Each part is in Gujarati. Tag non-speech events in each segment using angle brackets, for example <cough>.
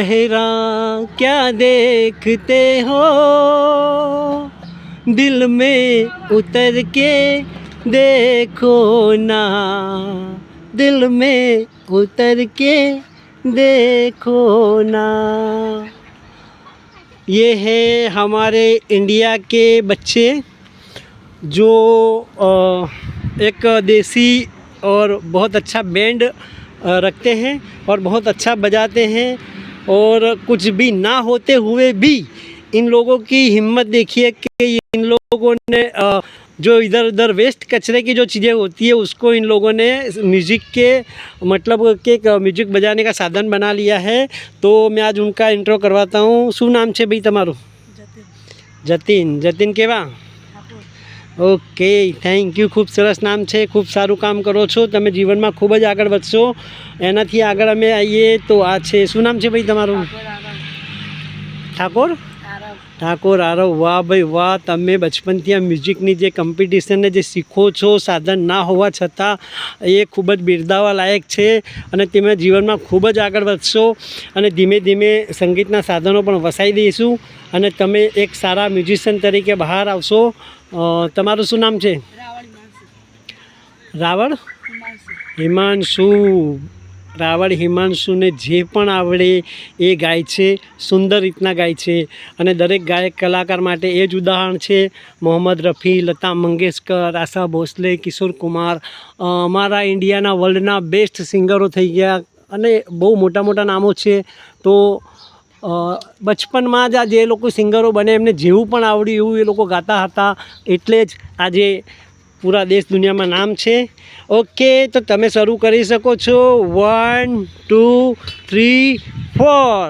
चेहरा क्या देखते हो? दिल में उतर के देखो ना। दिल में उतर के देखो ना। ये है हमारे इंडिया के बच्चे जो एक देसी और बहुत अच्छा बैंड रखते हैं और बहुत अच्छा बजाते हैं। और कुछ भी ना होते हुए भी इन लोगों की हिम्मत देखिए कि इन लोगों ने जो इधर उधर वेस्ट कचरे की जो चीज़ें होती है उसको इन लोगों ने म्यूज़िक के मतलब के म्यूज़िक बजाने का साधन बना लिया है। तो मैं आज उनका इंट्रो करवाता हूँ। शू नाम से भाई तमारो। जतिन। जतिन। के वहाँ ઓકે થેન્ક યુ ખૂબ સરસ નામ છે, ખૂબ સારું કામ કરો છો. તમે જીવનમાં ખૂબ જ આગળ વધશો. એનાથી આગળ અમે આવીએ તો આ છે. શું નામ છે ભાઈ તમારું? ઠાકોર? ઠાકોર આરવ. વાહ ભાઈ વાહ, તમે બચપનથી આ મ્યુઝિકની જે કોમ્પિટિશનને જે શીખો છો, સાધન ના હોવા છતાં એ ખૂબ જ બિરદાવાલાયક છે અને તમે જીવનમાં ખૂબ જ આગળ વધશો અને ધીમે ધીમે સંગીતના સાધનો પણ વસાવી દઈશું અને તમે એક સારા મ્યુઝિશિયન તરીકે બહાર આવશો. તમારું શું નામ છે? રાવળ હિમાંશુ. રાવળ હિમાંશુને જે પણ આવડે એ ગાય છે, સુંદર રીતના ગાય છે અને દરેક ગાયક કલાકાર માટે એ જ ઉદાહરણ છે, મોહમ્મદ રફી, લતા મંગેશકર, આશા ભોસલે, કિશોર કુમાર અમારા ઇન્ડિયાના વર્લ્ડના બેસ્ટ સિંગરો થઈ ગયા અને બહુ મોટા મોટા નામો છે. તો બચપનમાં જ આ જે લોકો સિંગરો બને, એમને જેવું પણ આવડ્યું એવું એ લોકો ગાતા હતા. એટલે જ આજે પૂરા દેશ દુનિયામાં નામ છે. ઓકે તો તમે શરૂ કરી શકો છો. વન ટુ થ્રી ફોર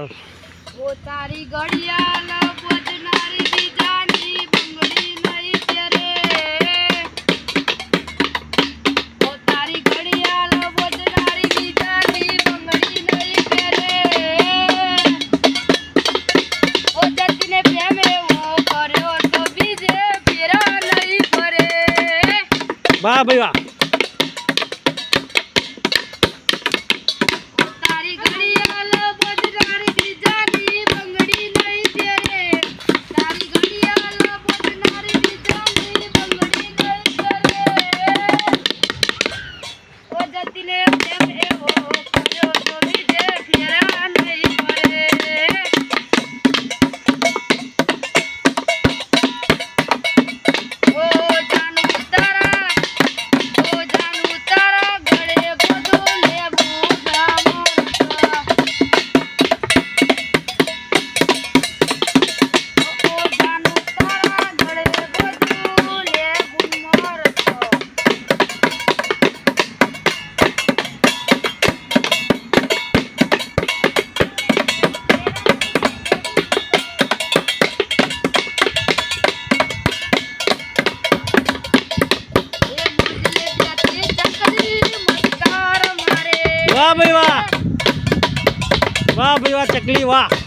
વાહ ભાઈ વાહ ભાઈ વાહ. વાહ ભાઈ વાહ ચકલી વાહ.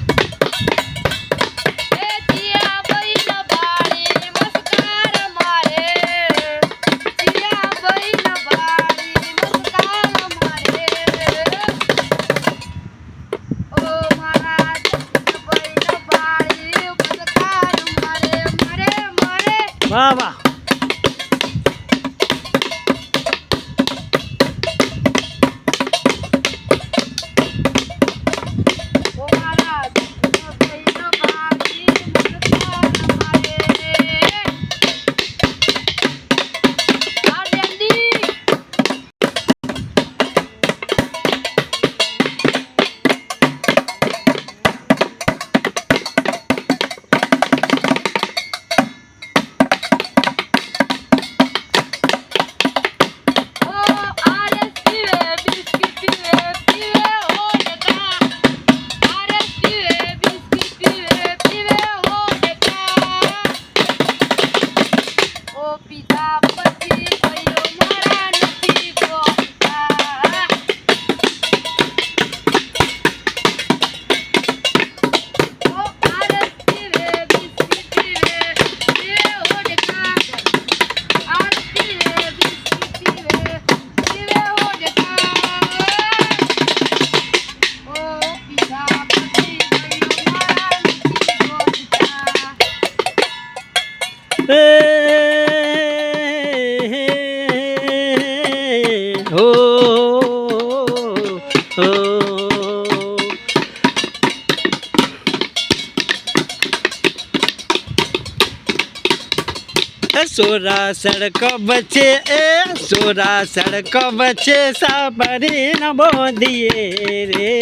સોરા સડક બચે એ સોરા સડક બચે સાબરી નમો દિયે રે.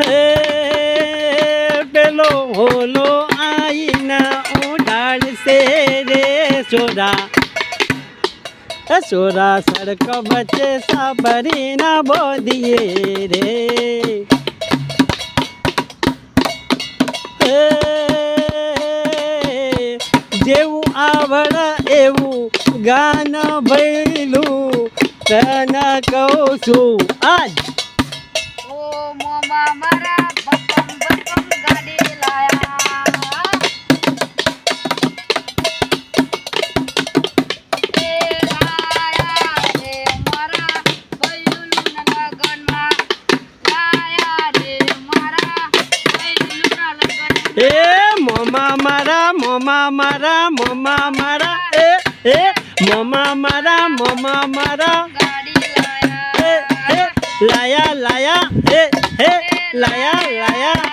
એ હોલો આઈના ઉડાડશે રે છોરા સોરા સડક બચે સાબરીના બોધીએ રે. જેવું આવડ એવું ગાન ભૈલું તને કહું છું આજ. મારા બકમ બકમ ગાડી એ મોમા મારા મોમા મારા મોમા મારા એ એ મોમા મારા મોમા મારા. લાયા લાયા એ હે લાયા લાયા.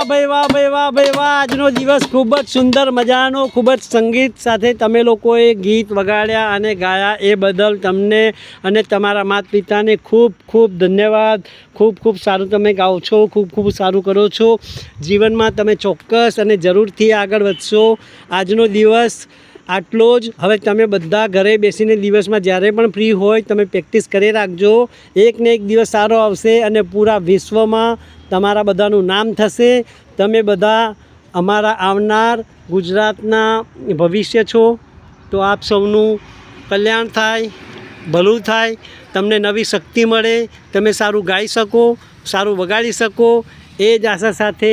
વાહ ભાઈ વાહ ભાઈ વાહ ભાઈ, વાહ. આજનો દિવસ ખૂબ જ સુંદર મજાનો, ખૂબ જ સંગીત સાથે તમે લોકોએ ગીત વગાડ્યા અને ગાયા એ બદલ તમને અને તમારા માતા પિતાને ખૂબ ખૂબ ધન્યવાદ. ખૂબ ખૂબ સારું તમે ગાઓ છો, ખૂબ ખૂબ સારું કરો છો. જીવનમાં તમે ચોક્કસ અને જરૂરથી આગળ વધશો. આજનો દિવસ આટલો જ. હવે તમે બધા ઘરે બેસીને દિવસમાં જ્યારે પણ ફ્રી હોય, તમે પ્રેક્ટિસ કરી રાખજો. એક ને એક દિવસ સારો આવશે અને પૂરા વિશ્વમાં તમારા બધાનું નામ થશે. તમે બધા અમારા આવનાર ગુજરાતના ભવિષ્ય છો. તો આપ સૌનું કલ્યાણ થાય, ભલું થાય. તમને નવી શક્તિ મળે. તમે સારું ગાઈ શકો, સારું વગાડી શકો. એ જ આશા સાથે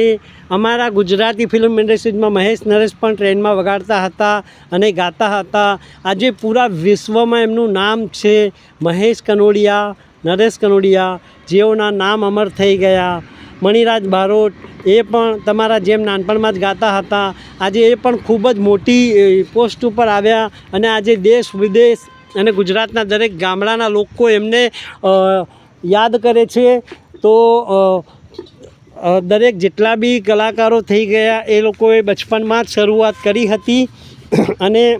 અમારા ગુજરાતી ફિલ્મ ઇન્ડસ્ટ્રીઝમાં મહેશ નરેશ પણ ટ્રેનમાં વગાડતા હતા અને ગાતા હતા. આજે પૂરા વિશ્વમાં એમનું નામ છે મહેશ કનોડિયા, નરેશ કનોડિયા. જેઓના નામ અમર થઈ ગયા. મણિરાજ બારોટ એ પણ તમારા જેમ નાનપણમાં જ ગાતા હતા. આજે એ પણ ખૂબ જ મોટી પોસ્ટ ઉપર આવ્યા અને આજે દેશ, વિદેશ અને ગુજરાતના દરેક ગામડાના લોકો એમને યાદ કરે છે. તો દરેક જેટલા બી કલાકારો થઈ ગયા, એ લોકોએ બચપનમાં જ શરૂઆત કરી હતી. <coughs> અને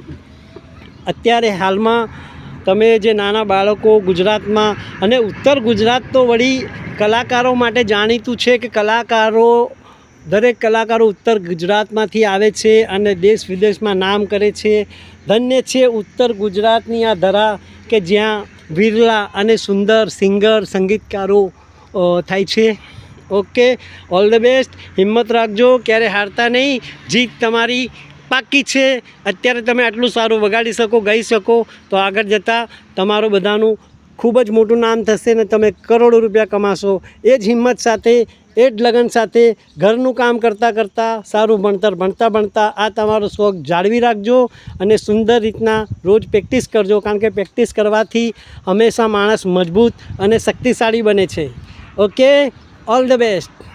અત્યારે હાલમાં તમે જે નાના બાળકો ગુજરાતમાં અને ઉત્તર ગુજરાત તો વળી કલાકારો માટે જાણીતું છે કે કલાકારો, દરેક કલાકારો ઉત્તર ગુજરાતમાંથી આવે છે અને દેશ વિદેશમાં નામ કરે છે. ધન્ય છે ઉત્તર ગુજરાતની આ ધરા કે જ્યાં વિરલા અને સુંદર સિંગર, સંગીતકારો થાય છે. ઓકે ઓલ ધ બેસ્ટ હિંમત રાખજો, ક્યારે હારતા નહીં. જીત તમારી પાકી છે. અત્યારે તમે આટલું સારું વગાડી શકો, ગાઈ શકો, તો આગળ જતાં તમારું બધાનું ખૂબ જ મોટું નામ થશે ને તમે કરોડો રૂપિયા કમાશો. એ જ હિંમત સાથે, એ જ લગન સાથે ઘરનું કામ કરતાં કરતાં સારું ભણતર ભણતા ભણતા આ તમારો શોખ જાળવી રાખજો અને સુંદર રીતના રોજ પ્રેક્ટિસ કરજો, કારણ કે પ્રેક્ટિસ કરવાથી હંમેશા માણસ મજબૂત અને શક્તિશાળી બને છે. ઓકે? All the best